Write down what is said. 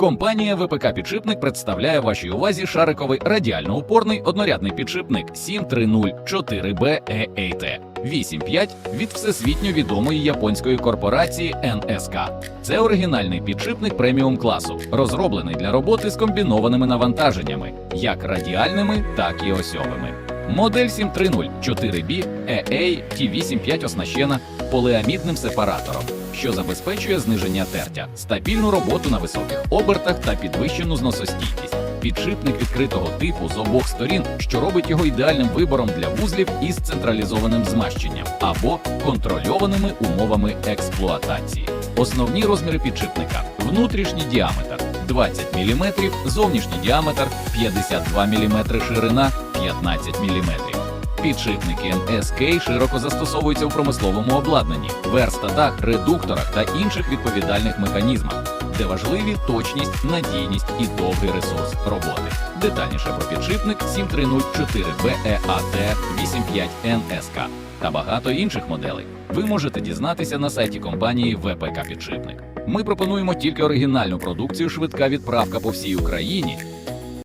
Компанія ВПК Підшипник представляє вашій увазі шариковий радіально-упорний однорядний підшипник 7304B EAT 8.5 від всесвітньо відомої японської корпорації NSK. Це оригінальний підшипник преміум класу, розроблений для роботи з комбінованими навантаженнями, як радіальними, так і осьовими. Модель 730-4B EA T85 оснащена поліамідним сепаратором, що забезпечує зниження тертя, стабільну роботу на високих обертах та підвищену зносостійкість. Підшипник відкритого типу з обох сторін, що робить його ідеальним вибором для вузлів із централізованим змащенням або контрольованими умовами експлуатації. Основні розміри підшипника: внутрішній діаметр 20 мм, зовнішній діаметр 52 мм, ширина 15 мм. Підшипники NSK широко застосовуються у промисловому обладнанні, верстатах, редукторах та інших відповідальних механізмах, де важливі точність, надійність і довгий ресурс роботи. Детальніше про підшипник 7304BEAT 85 NSK та багато інших моделей ви можете дізнатися на сайті компанії ВПК Підшипник. Ми пропонуємо тільки оригінальну продукцію, швидка відправка по всій Україні